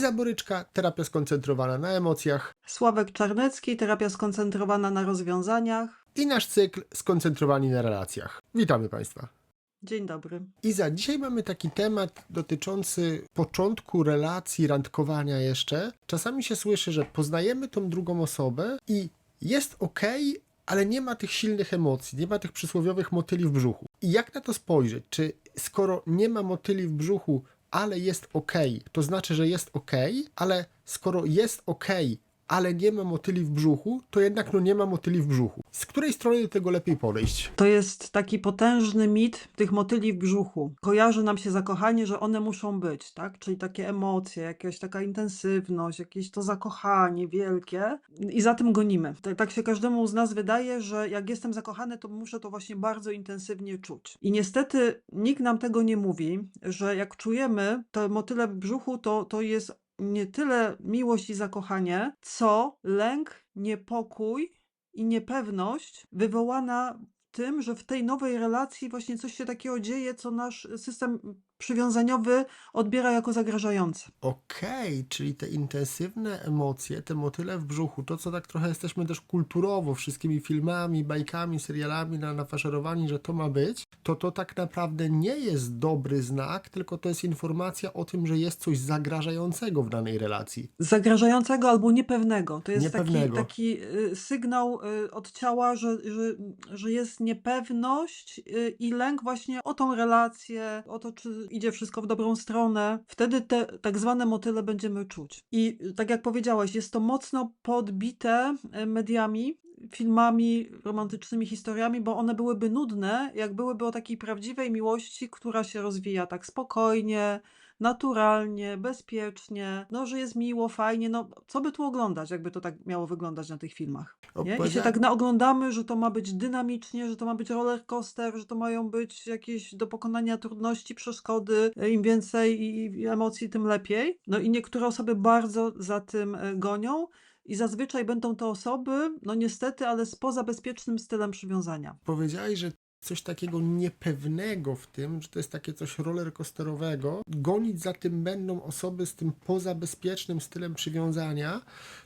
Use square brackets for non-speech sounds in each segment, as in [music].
Iza Boryczka, terapia skoncentrowana na emocjach Sławek Czarnecki, terapia skoncentrowana na rozwiązaniach. i nasz cykl skoncentrowani na relacjach. Witamy Państwa. Dzień dobry. Iza, dzisiaj mamy taki temat dotyczący początku relacji, randkowania jeszcze. Czasami się słyszy, że poznajemy tą drugą osobę i jest ok, ale nie ma tych silnych emocji, nie ma tych przysłowiowych motyli w brzuchu. I jak na to spojrzeć? Czy skoro nie ma motyli w brzuchu, ale jest ok, to znaczy, że jest ok, ale skoro jest ok, ale nie ma motyli w brzuchu, to jednak no nie ma motyli w brzuchu. Z której strony do tego lepiej podejść? To jest taki potężny mit tych motyli w brzuchu. Kojarzy nam się zakochanie, że one muszą być, tak? Czyli takie emocje, jakaś taka intensywność, jakieś to zakochanie wielkie i za tym gonimy. Tak, się każdemu z nas wydaje, że jak jestem zakochany, to muszę to właśnie bardzo intensywnie czuć. I niestety nikt nam tego nie mówi, że jak czujemy te motyle w brzuchu, to, to jest nie tyle miłość i zakochanie, co lęk, niepokój i niepewność wywołana tym, że w tej nowej relacji właśnie coś się takiego dzieje, co nasz system przywiązaniowy odbiera jako zagrażające. Okej, czyli te intensywne emocje, te motyle w brzuchu, to co tak trochę jesteśmy też kulturowo wszystkimi filmami, bajkami, serialami na, nafaszerowani, że to ma być, to to tak naprawdę nie jest dobry znak, tylko to jest informacja o tym, że jest coś zagrażającego w danej relacji. Zagrażającego albo niepewnego. To jest taki, Niepewnego. taki y, sygnał y, od ciała, że, że, że jest niepewność y, i lęk właśnie o tą relację, o to, czy idzie wszystko w dobrą stronę. Wtedy te tak zwane motyle będziemy czuć. I tak jak powiedziałaś, jest to mocno podbite y, mediami, filmami, romantycznymi historiami, bo one byłyby nudne, jak byłyby o takiej prawdziwej miłości, która się rozwija tak spokojnie, naturalnie, bezpiecznie, no, że jest miło, fajnie, no, co by tu oglądać, jakby to tak miało wyglądać na tych filmach, nie? I się tak naoglądamy, że to ma być dynamicznie, że to ma być roller coaster, że to mają być jakieś do pokonania trudności, przeszkody, e, im więcej i- i emocji, tym lepiej. No i niektóre osoby bardzo za tym e, gonią, i zazwyczaj będą to osoby, no niestety, ale spoza bezpiecznym stylem przywiązania. Powiedziałeś, że coś takiego niepewnego w tym, że to jest takie coś rollercoasterowego. Gonić za tym będą osoby z tym pozabezpiecznym stylem przywiązania.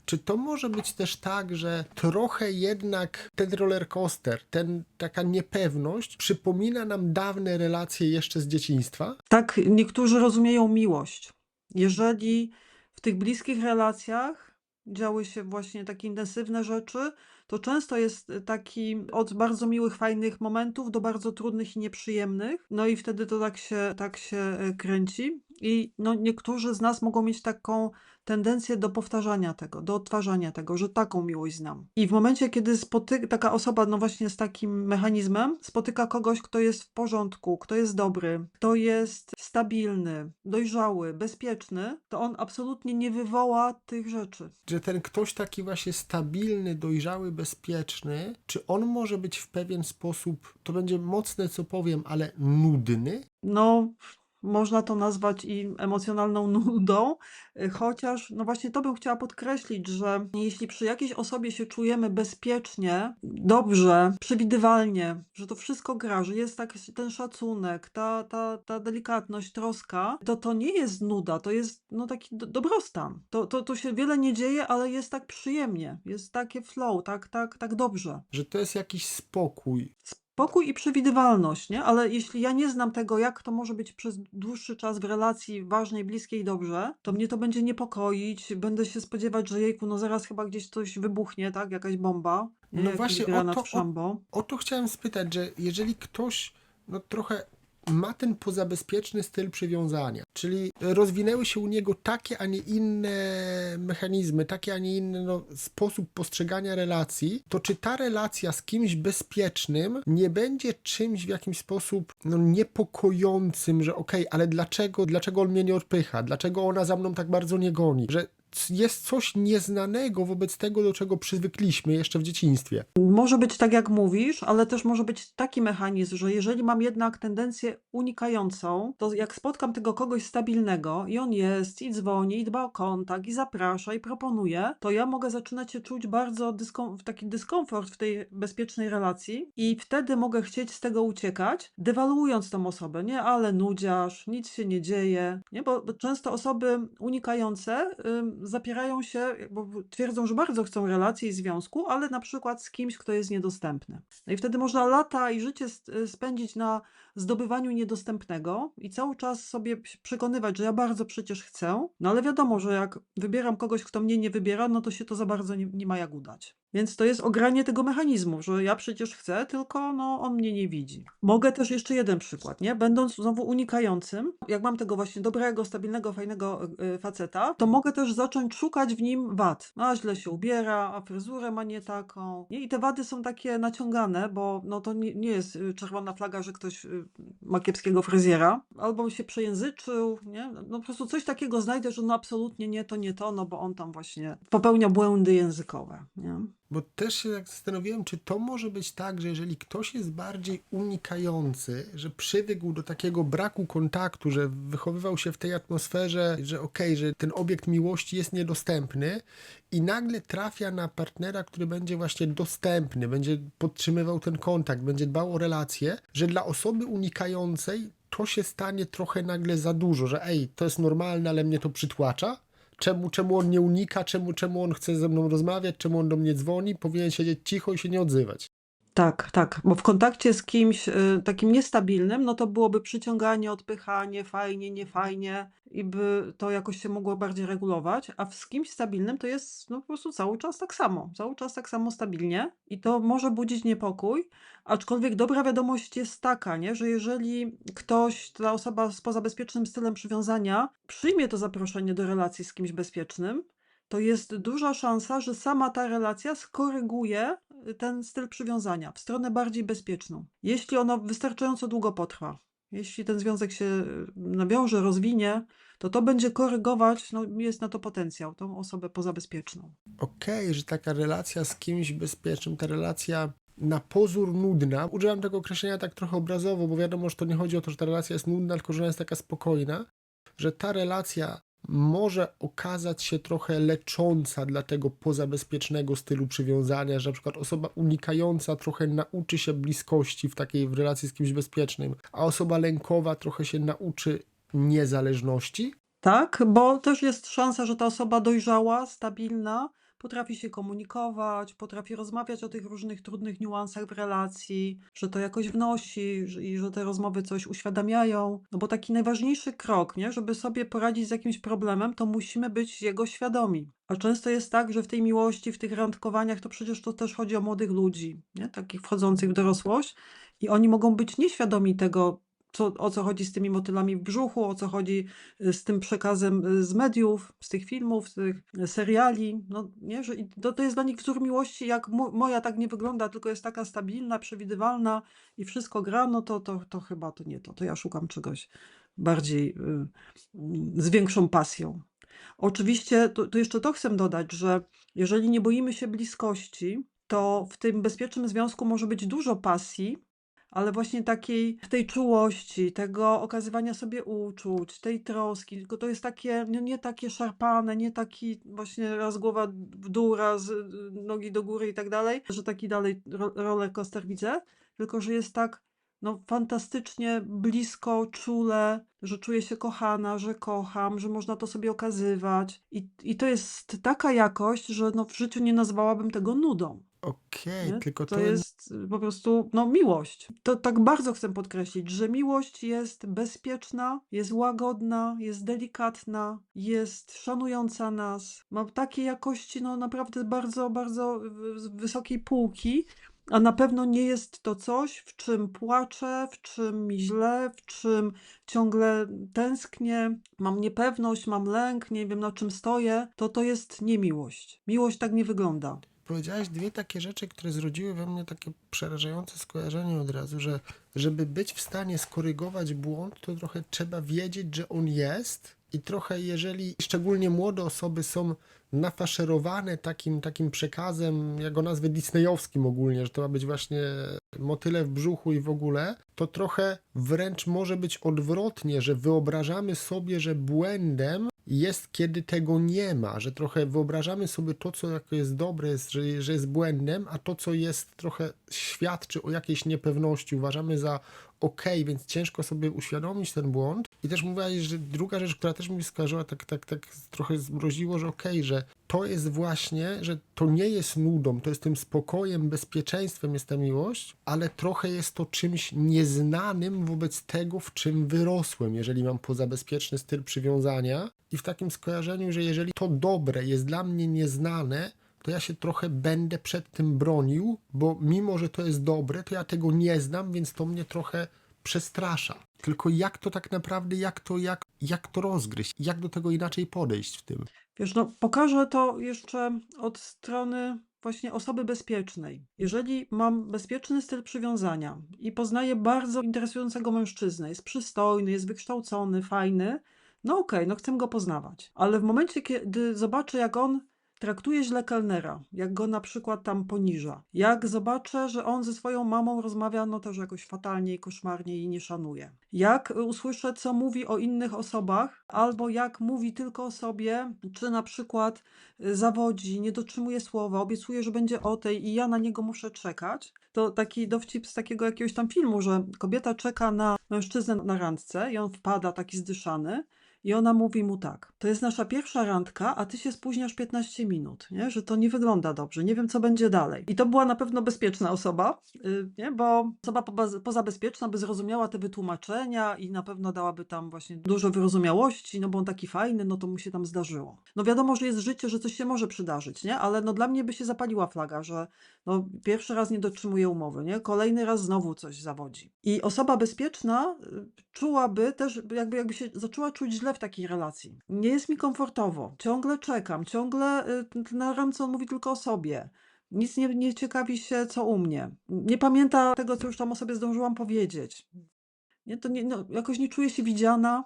Czy to może być też tak, że trochę jednak ten rollercoaster, ten, taka niepewność przypomina nam dawne relacje jeszcze z dzieciństwa? Tak niektórzy rozumieją miłość. Jeżeli w tych bliskich relacjach działy się właśnie takie intensywne rzeczy, to często jest taki od bardzo miłych, fajnych momentów do bardzo trudnych i nieprzyjemnych. No i wtedy to tak się, tak się e, kręci. I no, niektórzy z nas mogą mieć taką tendencję do powtarzania tego, do odtwarzania tego, że taką miłość znam. I w momencie, kiedy spotyka taka osoba, no właśnie z takim mechanizmem, spotyka kogoś, kto jest w porządku, kto jest dobry, kto jest stabilny, dojrzały, bezpieczny, to on absolutnie nie wywoła tych rzeczy. Że ten ktoś taki właśnie stabilny, dojrzały, bezpieczny, czy on może być w pewien sposób, to będzie mocne co powiem, ale nudny? No, można to nazwać i emocjonalną nudą, y, chociaż no właśnie to bym chciała podkreślić, że jeśli przy jakiejś osobie się czujemy bezpiecznie, dobrze, przewidywalnie, że to wszystko gra, że jest tak ten szacunek, ta, ta, ta delikatność, troska, to to nie jest nuda, to jest no taki do, dobrostan. To, to, to się wiele nie dzieje, ale jest tak przyjemnie, jest takie flow, tak, tak, tak dobrze. Że to jest jakiś spokój, Spokój i przewidywalność, nie? Ale jeśli ja nie znam tego, jak to może być przez dłuższy czas w relacji ważnej, bliskiej, dobrze, to mnie to będzie niepokoić. Będę się spodziewać, że jejku, no zaraz chyba gdzieś coś wybuchnie, tak? Jakaś bomba. nie? No Jakiś właśnie, o to- szambo. O to chciałem spytać, że jeżeli ktoś no trochę ma ten pozabezpieczny styl przywiązania, czyli rozwinęły się u niego takie, a nie inne mechanizmy, taki, a nie inny no, sposób postrzegania relacji, to czy ta relacja z kimś bezpiecznym nie będzie czymś w jakiś sposób no, niepokojącym, że okej, ale dlaczego, dlaczego on mnie nie odpycha, dlaczego ona za mną tak bardzo nie goni, że jest coś nieznanego wobec tego, do czego przywykliśmy jeszcze w dzieciństwie. Może być tak, jak mówisz, ale też może być taki mechanizm, że jeżeli mam jednak tendencję unikającą, to jak spotkam tego kogoś stabilnego i on jest, i dzwoni, i dba o kontakt, i zaprasza, i proponuje, to ja mogę zaczynać się czuć bardzo dyskom- taki dyskomfort w tej bezpiecznej relacji i wtedy mogę chcieć z tego uciekać, dewaluując tą osobę, nie, ale nudziarz, nic się nie dzieje, nie, bo, często osoby unikające ym, zapierają się, bo twierdzą, że bardzo chcą relacji i związku, ale na przykład z kimś, kto jest niedostępny. No i wtedy można lata i życie y, spędzić na zdobywaniu niedostępnego i cały czas sobie przekonywać, że ja bardzo przecież chcę, no ale wiadomo, że jak wybieram kogoś, kto mnie nie wybiera, no to się to za bardzo nie, nie ma jak udać. Więc to jest ogranie tego mechanizmu, że ja przecież chcę, tylko no, on mnie nie widzi. Mogę też jeszcze jeden przykład, nie? Będąc znowu unikającym, jak mam tego właśnie dobrego, stabilnego, fajnego y, faceta, to mogę też zacząć szukać w nim wad. A źle się ubiera, a fryzurę ma nie taką. Nie? I te wady są takie naciągane, bo no, to nie, nie jest y, czerwona flaga, że ktoś y, ma kiepskiego fryzjera, albo się przejęzyczył, nie? No po prostu coś takiego znajdę, że no absolutnie nie to, nie to, no bo on tam właśnie popełnia błędy językowe, nie? Bo też się tak zastanowiłem, czy to może być tak, że jeżeli ktoś jest bardziej unikający, że przywykł do takiego braku kontaktu, że wychowywał się w tej atmosferze, że okej, że ten obiekt miłości jest niedostępny i nagle trafia na partnera, który będzie właśnie dostępny, będzie podtrzymywał ten kontakt, będzie dbał o relacje, że dla osoby unikającej to się stanie trochę nagle za dużo, że ej, to jest normalne, ale mnie to przytłacza. Czemu, czemu on nie unika, czemu, czemu on chce ze mną rozmawiać, czemu on do mnie dzwoni, powinien siedzieć cicho i się nie odzywać. Tak, tak, bo w kontakcie z kimś y, takim niestabilnym, no to byłoby przyciąganie, odpychanie, fajnie, niefajnie i by to jakoś się mogło bardziej regulować, a z kimś stabilnym to jest no, po prostu cały czas tak samo, cały czas tak samo stabilnie i to może budzić niepokój, aczkolwiek dobra wiadomość jest taka, nie, że jeżeli ktoś, ta osoba z pozabezpiecznym stylem przywiązania przyjmie to zaproszenie do relacji z kimś bezpiecznym, to jest duża szansa, że sama ta relacja skoryguje ten styl przywiązania w stronę bardziej bezpieczną. Jeśli ono wystarczająco długo potrwa, jeśli ten związek się y, nawiąże, rozwinie, to to będzie korygować, no jest na to potencjał, tą osobę pozabezpieczną. Okej, że taka relacja z kimś bezpiecznym, ta relacja na pozór nudna, używam tego określenia tak trochę obrazowo, bo wiadomo, że to nie chodzi o to, że ta relacja jest nudna, tylko że ona jest taka spokojna, że ta relacja może okazać się trochę lecząca dla tego pozabezpiecznego stylu przywiązania, że na przykład osoba unikająca trochę nauczy się bliskości w takiej w relacji z kimś bezpiecznym, a osoba lękowa trochę się nauczy niezależności. Tak, bo też jest szansa, że ta osoba dojrzała, stabilna, potrafi się komunikować, potrafi rozmawiać o tych różnych trudnych niuansach w relacji, że to jakoś wnosi i że te rozmowy coś uświadamiają. No bo taki najważniejszy krok, nie, żeby sobie poradzić z jakimś problemem, to musimy być jego świadomi. A często jest tak, że w tej miłości, w tych randkowaniach, to przecież to też chodzi o młodych ludzi, nie? takich wchodzących w dorosłość i oni mogą być nieświadomi tego, co, o co chodzi z tymi motylami w brzuchu, o co chodzi y, z tym przekazem y, z mediów, z tych filmów, z tych y, seriali. No, nie? Że to, to jest dla nich wzór miłości, jak mo, moja tak nie wygląda, tylko jest taka stabilna, przewidywalna i wszystko gra, no to, to, to chyba to nie to. To ja szukam czegoś bardziej y, z większą pasją. Oczywiście, to, to jeszcze to chcę dodać, że jeżeli nie boimy się bliskości, to w tym bezpiecznym związku może być dużo pasji, ale właśnie takiej tej czułości, tego okazywania sobie uczuć, tej troski, tylko to jest takie, nie, nie takie szarpane, nie taki właśnie raz głowa w dół, raz y, nogi do góry i tak dalej, że taki dalej ro- roller coaster widzę, tylko że jest tak no, fantastycznie blisko, czule, że czuję się kochana, że kocham, że można to sobie okazywać. I, i to jest taka jakość, że no, w życiu nie nazwałabym tego nudą. Okej, Nie? tylko To to jest y, po prostu no, miłość. To tak bardzo chcę podkreślić, że miłość jest bezpieczna, jest łagodna, jest delikatna, jest szanująca nas. Ma takie jakości, no naprawdę bardzo, bardzo z wysokiej półki. A na pewno nie jest to coś, w czym płaczę, w czym mi źle, w czym ciągle tęsknię, mam niepewność, mam lęk, nie wiem na czym stoję. To to jest niemiłość. Miłość tak nie wygląda. Powiedziałaś dwie takie rzeczy, które zrodziły we mnie takie przerażające skojarzenie od razu, że żeby być w stanie skorygować błąd, to trochę trzeba wiedzieć, że on jest I trochę, jeżeli szczególnie młode osoby są nafaszerowane takim, takim przekazem, jak go nazwę disneyowskim ogólnie, że to ma być właśnie motyle w brzuchu i w ogóle, to trochę wręcz może być odwrotnie, że wyobrażamy sobie, że błędem jest, kiedy tego nie ma, że trochę wyobrażamy sobie to, co jako jest dobre, że, że jest błędem, a to, co jest trochę świadczy o jakiejś niepewności, uważamy za okej, więc ciężko sobie uświadomić ten błąd. I też mówiłaś, że druga rzecz, która też mi skojarzyła, tak, tak, tak trochę zmroziło, że okej, że to jest właśnie, że to nie jest nudą, to jest tym spokojem, bezpieczeństwem jest ta miłość, ale trochę jest to czymś nieznanym wobec tego, w czym wyrosłem, jeżeli mam pozabezpieczny styl przywiązania. I w takim skojarzeniu, że jeżeli to dobre jest dla mnie nieznane, to ja się trochę będę przed tym bronił, bo mimo, że to jest dobre, to ja tego nie znam, więc to mnie trochę przestrasza. Tylko jak to tak naprawdę, jak to, jak, jak to rozgryźć, jak do tego inaczej podejść w tym? Wiesz, no pokażę to jeszcze od strony właśnie osoby bezpiecznej. Jeżeli mam bezpieczny styl przywiązania i poznaję bardzo interesującego mężczyznę, jest przystojny, jest wykształcony, fajny, no okej, no chcę go poznawać. Ale w momencie, kiedy zobaczę, jak on traktuje źle kelnera, jak go na przykład tam poniża, jak zobaczę, że on ze swoją mamą rozmawia no też jakoś fatalnie i koszmarnie i nie szanuje, jak usłyszę, co mówi o innych osobach, albo jak mówi tylko o sobie, czy na przykład y, zawodzi, nie dotrzymuje słowa, obiecuje, że będzie o tej i ja na niego muszę czekać, to taki dowcip z takiego jakiegoś tam filmu, że kobieta czeka na mężczyznę na randce i on wpada taki zdyszany, i ona mówi mu tak: To jest nasza pierwsza randka, a ty się spóźniasz 15 minut, nie? że to nie wygląda dobrze, nie wiem co będzie dalej. I to była na pewno bezpieczna osoba, yy, nie? bo osoba poza- pozabezpieczna by zrozumiała te wytłumaczenia i na pewno dałaby tam właśnie dużo wyrozumiałości, no bo on taki fajny, no to mu się tam zdarzyło. No wiadomo, że jest życie, że coś się może przydarzyć, nie? ale no dla mnie by się zapaliła flaga, że no pierwszy raz nie dotrzymuje umowy, nie? kolejny raz znowu coś zawodzi. I osoba bezpieczna y, czułaby też, jakby, jakby się zaczęła czuć źle w takiej relacji. Nie jest mi komfortowo, ciągle czekam, ciągle y, na randce on mówi tylko o sobie. Nic nie, nie ciekawi się, co u mnie. Nie pamięta tego, co już tam o sobie zdążyłam powiedzieć. Nie, to nie, no, jakoś nie czuję się widziana.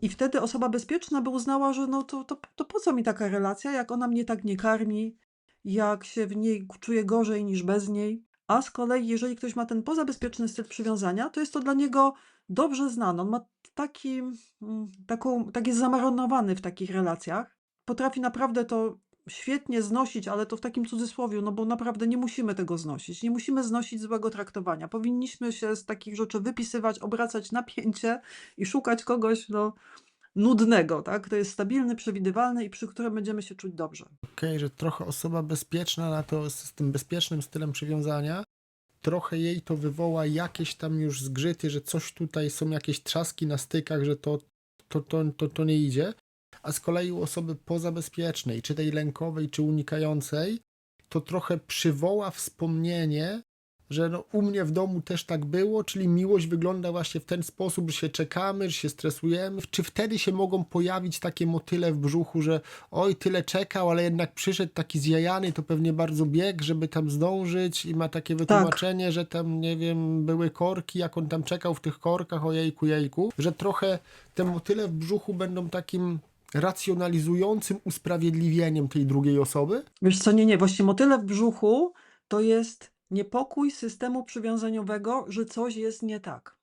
I wtedy osoba bezpieczna by uznała, że no to, to, to po co mi taka relacja, jak ona mnie tak nie karmi, jak się w niej czuję gorzej niż bez niej. A z kolei, jeżeli ktoś ma ten pozabezpieczny styl przywiązania, to jest to dla niego dobrze znane. On ma taki, mm, taką, tak jest zamaronowany w takich relacjach. Potrafi naprawdę to świetnie znosić, ale to w takim cudzysłowie, no bo naprawdę nie musimy tego znosić. Nie musimy znosić złego traktowania. Powinniśmy się z takich rzeczy wypisywać, obracać napięcie i szukać kogoś, no, nudnego, tak? To jest stabilny, przewidywalny i przy którym będziemy się czuć dobrze. Okej, że trochę osoba bezpieczna na to z tym bezpiecznym stylem przywiązania, trochę jej to wywoła jakieś tam już zgrzyty, że coś tutaj są jakieś trzaski na stykach, że to, to, to, to, to nie idzie. A z kolei u osoby pozabezpiecznej, czy tej lękowej, czy unikającej, to trochę przywoła wspomnienie, że no, u mnie w domu też tak było, czyli miłość wygląda właśnie w ten sposób, że się czekamy, że się stresujemy. Czy wtedy się mogą pojawić takie motyle w brzuchu, że oj, tyle czekał, ale jednak przyszedł taki zjajany, to pewnie bardzo biegł, żeby tam zdążyć i ma takie wytłumaczenie, że tam, nie wiem, były korki, jak on tam czekał w tych korkach, o jejku, jejku, że trochę te motyle w brzuchu będą takim racjonalizującym usprawiedliwieniem tej drugiej osoby? Wiesz co, nie, nie, właśnie motyle w brzuchu to jest niepokój systemu przywiązaniowego, że coś jest nie tak.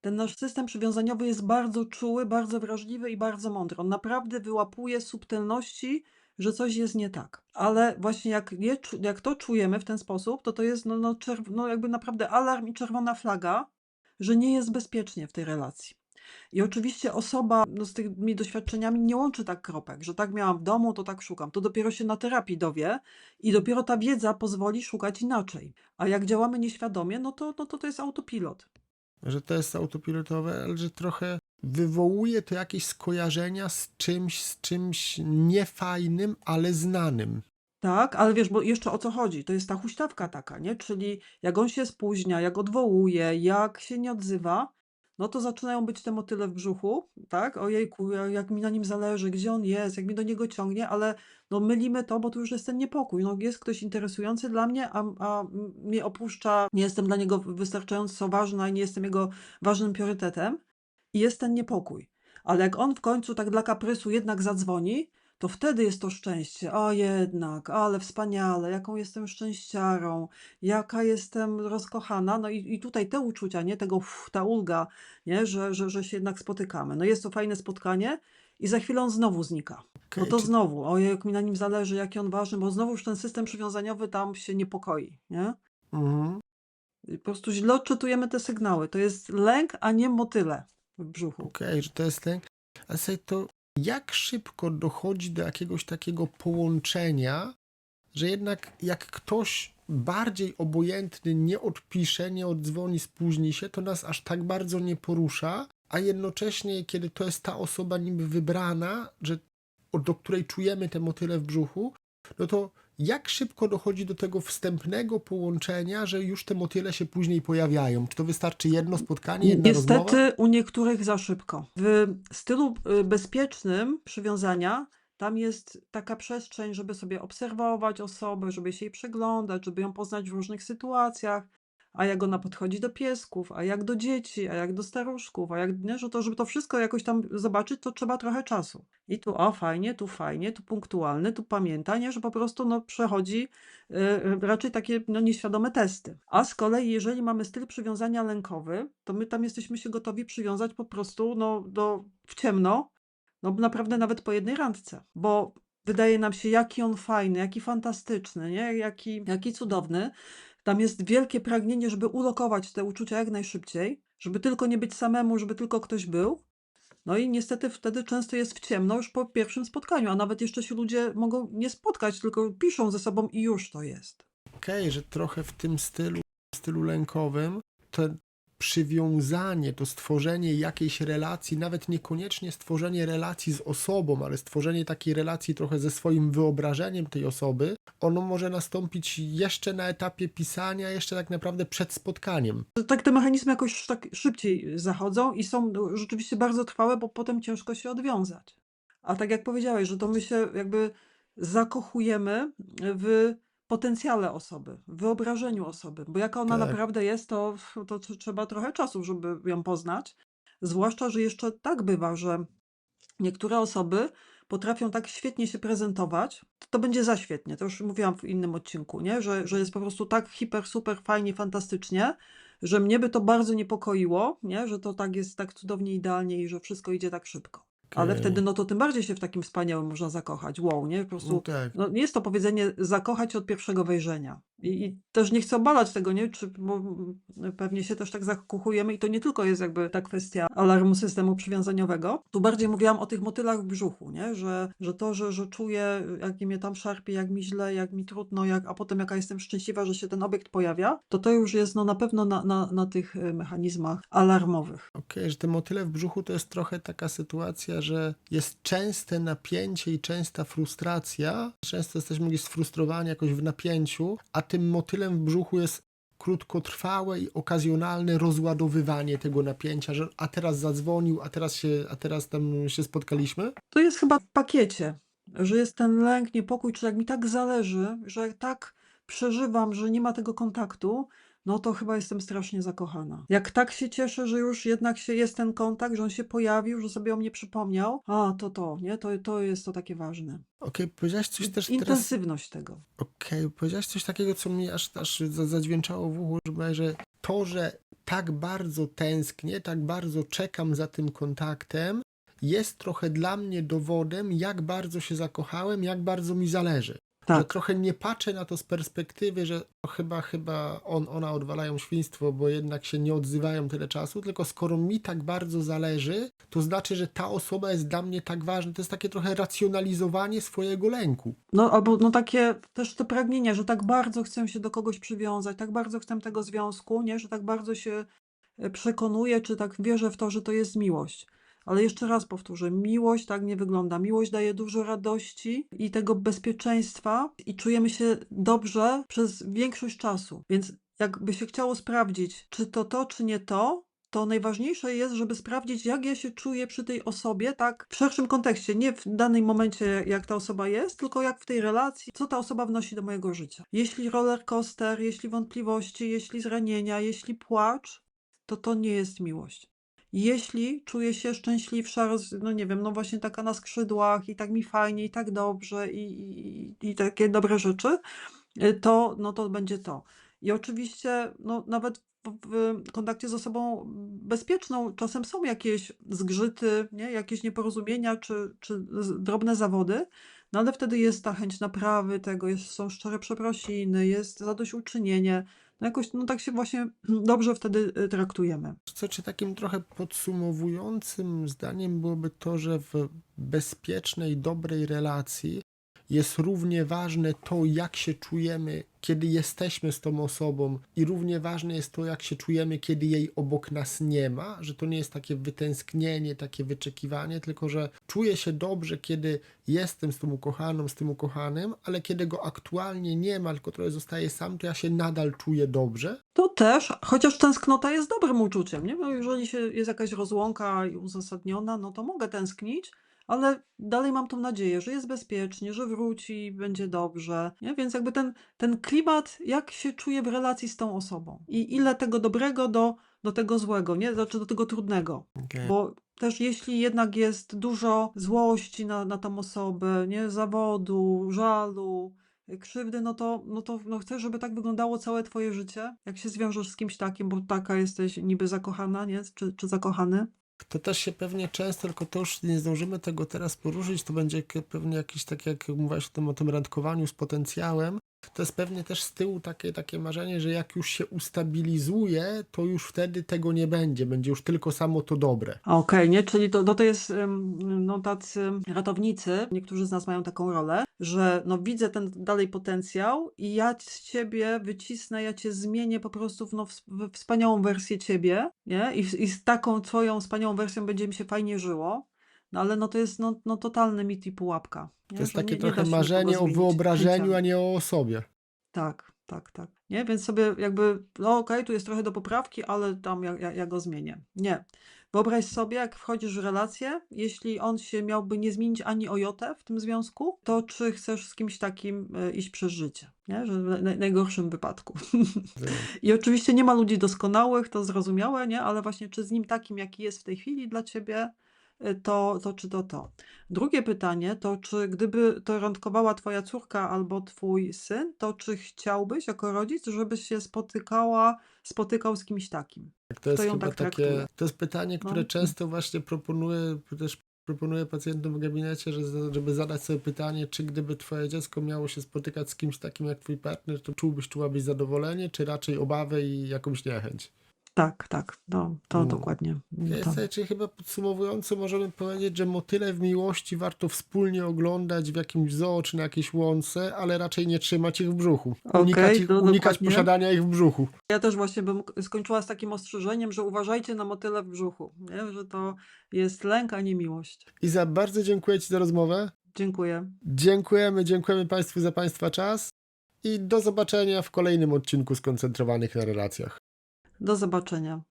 Ten nasz system przywiązaniowy jest bardzo czuły, bardzo wrażliwy i bardzo mądry. On naprawdę wyłapuje subtelności, że coś jest nie tak. Ale właśnie jak, je, jak to czujemy w ten sposób, to to jest no, no, czerw- no jakby naprawdę alarm i czerwona flaga, że nie jest bezpiecznie w tej relacji. I oczywiście osoba no, z tymi doświadczeniami nie łączy tak kropek, że tak miałam w domu, to tak szukam. To dopiero się na terapii dowie i dopiero ta wiedza pozwoli szukać inaczej. A jak działamy nieświadomie, no to, no to to jest autopilot. że to jest autopilotowe, ale że trochę wywołuje to jakieś skojarzenia z czymś, z czymś niefajnym, ale znanym. Tak, ale wiesz, bo jeszcze o co chodzi? To jest ta huśtawka taka, nie? Czyli jak on się spóźnia, jak odwołuje, jak się nie odzywa, no to zaczynają być te motyle w brzuchu, tak? Ojejku, ja- jak mi na nim zależy, gdzie on jest, jak mi do niego ciągnie, ale no mylimy to, bo tu już jest ten niepokój. No jest ktoś interesujący dla mnie, a, a mnie opuszcza, nie jestem dla niego wystarczająco ważna i nie jestem jego ważnym priorytetem i jest ten niepokój. Ale jak on w końcu tak dla kaprysu jednak zadzwoni, to wtedy jest to szczęście. O jednak, ale wspaniale, jaką jestem szczęściarą, jaka jestem rozkochana. No i, i tutaj te uczucia, nie? Tego uff, ta ulga, nie? Że, że, że się jednak spotykamy. No jest to fajne spotkanie i za chwilę on znowu znika. No Okej, to czy- znowu, ojej, jak mi na nim zależy, jaki on ważny, bo znowu już ten system przywiązaniowy tam się niepokoi, nie? Mhm. I Po prostu źle odczytujemy te sygnały. To jest lęk, a nie motyle w brzuchu. Okej, że to jest lęk. Ale sobie to jak szybko dochodzi do jakiegoś takiego połączenia, że jednak jak ktoś bardziej obojętny nie odpisze, nie oddzwoni, spóźni się, to nas aż tak bardzo nie porusza, a jednocześnie, kiedy to jest ta osoba niby wybrana, że, do której czujemy te motyle w brzuchu, no to jak szybko dochodzi do tego wstępnego połączenia, że już te motyle się później pojawiają? Czy to wystarczy jedno spotkanie, jedna rozmowa? Niestety u niektórych za szybko. W stylu y, bezpiecznym przywiązania tam jest taka przestrzeń, żeby sobie obserwować osobę, żeby się jej przyglądać, żeby ją poznać w różnych sytuacjach. A jak ona podchodzi do piesków, a jak do dzieci, a jak do staruszków, a jak nie, że to, żeby to wszystko jakoś tam zobaczyć, to trzeba trochę czasu. I tu o fajnie, tu fajnie, tu punktualny, tu pamięta, nie, że po prostu no, przechodzi y, raczej takie no, nieświadome testy. A z kolei, jeżeli mamy styl przywiązania lękowy, to my tam jesteśmy się gotowi przywiązać po prostu no, do, w ciemno, no naprawdę nawet po jednej randce, bo wydaje nam się, jaki on fajny, jaki fantastyczny, nie? Jaki, jaki cudowny. Tam jest wielkie pragnienie, żeby ulokować te uczucia jak najszybciej, żeby tylko nie być samemu, żeby tylko ktoś był. No i niestety wtedy często jest w ciemno już po pierwszym spotkaniu, a nawet jeszcze się ludzie mogą nie spotkać, tylko piszą ze sobą i już to jest. Okej, że trochę w tym stylu, stylu lękowym, to przywiązanie, to stworzenie jakiejś relacji, nawet niekoniecznie stworzenie relacji z osobą, ale stworzenie takiej relacji trochę ze swoim wyobrażeniem tej osoby, ono może nastąpić jeszcze na etapie pisania, jeszcze tak naprawdę przed spotkaniem. Tak te mechanizmy jakoś tak szybciej zachodzą i są rzeczywiście bardzo trwałe, bo potem ciężko się odwiązać. A tak jak powiedziałeś, że to my się jakby zakochujemy w potencjale osoby, wyobrażeniu osoby, bo jaka ona Tak. naprawdę jest, to, to tr- trzeba trochę czasu, żeby ją poznać. Zwłaszcza, że jeszcze tak bywa, że niektóre osoby potrafią tak świetnie się prezentować, to, to będzie za świetnie. To już mówiłam w innym odcinku, nie? Że, że jest po prostu tak hiper, super, fajnie, fantastycznie, że mnie by to bardzo niepokoiło, nie? Że to tak jest tak cudownie, idealnie i że wszystko idzie tak szybko. Ale wtedy no to tym bardziej się w takim wspaniałym można zakochać. Wow, nie? Po prostu No tak. no, nie jest to powiedzenie zakochać od pierwszego wejrzenia. I, I też nie chcę obalać tego, nie? Czy, bo pewnie się też tak zakochujemy i to nie tylko jest jakby ta kwestia alarmu systemu przywiązaniowego. Tu bardziej mówiłam o tych motylach w brzuchu, nie? Że, że to, że, że czuję, jak mnie tam szarpie, jak mi źle, jak mi trudno, jak, a potem jaka jestem szczęśliwa, że się ten obiekt pojawia, to to już jest no, na pewno na, na, na tych y, mechanizmach alarmowych. Okej, że te motyle w brzuchu to jest trochę taka sytuacja, że jest częste napięcie i częsta frustracja. Często jesteśmy gdzieś sfrustrowani jakoś w napięciu, a tym motylem w brzuchu jest krótkotrwałe i okazjonalne rozładowywanie tego napięcia, że a teraz zadzwonił, a teraz się, a teraz tam się spotkaliśmy. To jest chyba w pakiecie, że jest ten lęk, niepokój, czy jak mi tak zależy, że tak przeżywam, że nie ma tego kontaktu, no to chyba jestem strasznie zakochana. Jak tak się cieszę, że już jednak się jest ten kontakt, że on się pojawił, że sobie o mnie przypomniał, a to to, nie? To, to jest to takie ważne. Okej, powiedziałaś coś też teraz... Intensywność tego. Okej, powiedziałaś coś takiego, co mi aż, aż za- zadźwięczało w uchu, że to, że tak bardzo tęsknię, tak bardzo czekam za tym kontaktem, jest trochę dla mnie dowodem, jak bardzo się zakochałem, jak bardzo mi zależy. Że Tak. trochę nie patrzę na to z perspektywy, że chyba, chyba on, ona odwalają świństwo, bo jednak się nie odzywają tyle czasu, tylko skoro mi tak bardzo zależy, to znaczy, że ta osoba jest dla mnie tak ważna. To jest takie trochę racjonalizowanie swojego lęku. No albo no takie też te pragnienia, że tak bardzo chcę się do kogoś przywiązać, tak bardzo chcę tego związku, nie? Że tak bardzo się e, przekonuję, czy tak wierzę w to, że to jest miłość. Ale jeszcze raz powtórzę, miłość tak nie wygląda. Miłość daje dużo radości i tego bezpieczeństwa i czujemy się dobrze przez większość czasu. Więc jakby się chciało sprawdzić, czy to to, czy nie to, to najważniejsze jest, żeby sprawdzić, jak ja się czuję przy tej osobie, tak w szerszym kontekście, nie w danym momencie, jak ta osoba jest, tylko jak w tej relacji, co ta osoba wnosi do mojego życia. Jeśli roller coaster, jeśli wątpliwości, jeśli zranienia, jeśli płacz, to to nie jest miłość. Jeśli czuję się szczęśliwsza, no nie wiem, no właśnie taka na skrzydłach i tak mi fajnie i tak dobrze i, i, i takie dobre rzeczy, y, to, no to będzie to. I oczywiście, no nawet w, kontakcie z osobą bezpieczną czasem są jakieś zgrzyty, nie? jakieś nieporozumienia czy, czy drobne zawody, no ale wtedy jest ta chęć naprawy tego, jest, są szczere przeprosiny, jest zadośćuczynienie. No jakoś, no tak się właśnie [clears throat] dobrze wtedy y, traktujemy. Co, czy takim trochę podsumowującym zdaniem byłoby to, że w bezpiecznej, dobrej relacji jest równie ważne to, jak się czujemy, kiedy jesteśmy z tą osobą, i równie ważne jest to, jak się czujemy, kiedy jej obok nas nie ma, że to nie jest takie wytęsknienie, takie wyczekiwanie, tylko że czuję się dobrze, kiedy jestem z tą ukochaną, z tym ukochanym, ale kiedy go aktualnie nie ma, tylko trochę zostaje sam, to ja się nadal czuję dobrze. To też, chociaż tęsknota jest dobrym uczuciem, nie? Bo jeżeli się jest jakaś rozłąka i uzasadniona, no to mogę tęsknić, ale dalej mam tą nadzieję, że jest bezpiecznie, że wróci, będzie dobrze, nie? Więc jakby ten, ten klimat, jak się czuję w relacji z tą osobą i ile tego dobrego do, do tego złego, nie? Znaczy do tego trudnego. Bo też jeśli jednak jest dużo złości na, na tą osobę, nie, zawodu, żalu, krzywdy, no to, no to no chcesz, żeby tak wyglądało całe twoje życie, jak się zwiążesz z kimś takim, bo taka jesteś niby zakochana, nie, czy, czy zakochany. To też się pewnie często, tylko to już nie zdążymy tego teraz poruszyć, to będzie pewnie jakiś, tak jak mówiłaś o tym, o tym randkowaniu z potencjałem, to jest pewnie też z tyłu takie, takie marzenie, że jak już się ustabilizuje, to już wtedy tego nie będzie, będzie już tylko samo to dobre. Okej, nie? Czyli to, no to jest, no tacy ratownicy, niektórzy z nas mają taką rolę, że no widzę ten dalej potencjał i ja z ciebie wycisnę, ja cię zmienię po prostu w, no, w, wspaniałą wersję ciebie, nie? I, I z taką twoją wspaniałą wersją będzie mi się fajnie żyło. No ale no to jest no, no totalny mit i pułapka. Nie? To jest takie nie, nie trochę marzenie o wyobrażeniu, a nie o osobie. Tak, tak, tak. Nie, więc sobie jakby, no okej, tu jest trochę do poprawki, ale tam ja, ja, ja go zmienię. Nie. Wyobraź sobie, jak wchodzisz w relację, jeśli on się miałby nie zmienić ani o jotę w tym związku, to czy chcesz z kimś takim e, iść przez życie, nie? Że w naj- najgorszym wypadku. [laughs] I oczywiście nie ma ludzi doskonałych, to zrozumiałe, nie? Ale właśnie czy z nim takim, jaki jest w tej chwili dla ciebie, to, to czy to to. Drugie pytanie to, czy gdyby to randkowała twoja córka albo twój syn, to czy chciałbyś jako rodzic, żebyś się spotykała, spotykał z kimś takim? Tak, To jest tak takie, to jest pytanie, które No. często właśnie proponuję, też proponuję pacjentom w gabinecie, żeby zadać sobie pytanie, czy gdyby twoje dziecko miało się spotykać z kimś takim jak twój partner, to czułbyś, czułabyś zadowolenie, czy raczej obawę i jakąś niechęć? Tak, tak, no, to No. dokładnie. Jest, To. Czyli chyba podsumowująco możemy powiedzieć, że motyle w miłości warto wspólnie oglądać w jakimś zoo czy na jakiejś łące, ale raczej nie trzymać ich w brzuchu. Unikać, ich, no unikać dokładnie. posiadania ich w brzuchu. Ja też właśnie bym skończyła z takim ostrzeżeniem, że uważajcie na motyle w brzuchu, nie? że to jest lęk, a nie miłość. Iza, bardzo dziękuję Ci za rozmowę. Dziękuję. Dziękujemy, dziękujemy Państwu za Państwa czas i do zobaczenia w kolejnym odcinku skoncentrowanych na relacjach. Do zobaczenia.